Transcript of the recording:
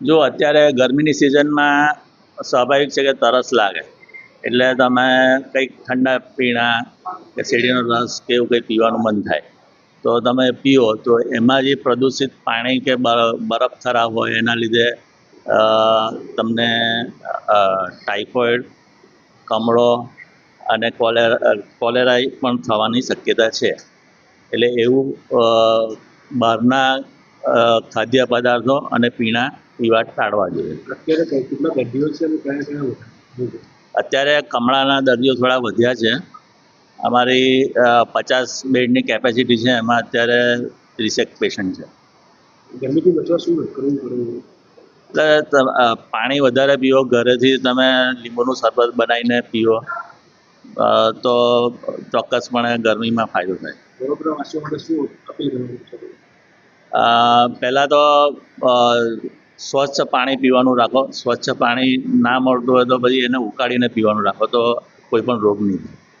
જો અત્યારે ગરમીની સિઝનમાં સ્વાભાવિક છે કે તરસ લાગે. એટલે તમે કંઈક ઠંડા પીણા કે શેરડીનો રસ કે એવું કંઈ પીવાનું મન થાય. તો તમે પીઓ, તો એમાં જે પ્રદૂષિત પાણી કે બરફ ખરાબ હોય, એના લીધે તમને ટાઇફોઇડ, કમળો અને કોલેરા કોલેરા પણ થવાની શક્યતા છે. એટલે એવું બહારના ખાદ્ય પદાર્થો અને પીણા પીવા ટાળવા જોઈએ. અત્યારે કમળાના દર્દીઓ થોડા વધ્યા છે. અમારી પચાસ બેડની કેપેસિટી છે એમાં અત્યારે ત્રીસેક પેશન્ટ છે. પાણી વધારે પીવો ઘરેથી તમે લીંબુનું શરબત બનાવીને પીવો તો ચોક્કસપણે ગરમીમાં ફાયદો થાય. પહેલાં તો સ્વચ્છ પાણી પીવાનું રાખો. સ્વચ્છ પાણી ના મળતું હોય તો પછી એને ઉકાળીને પીવાનું રાખો. તો કોઈ પણ રોગ નહીં. થાય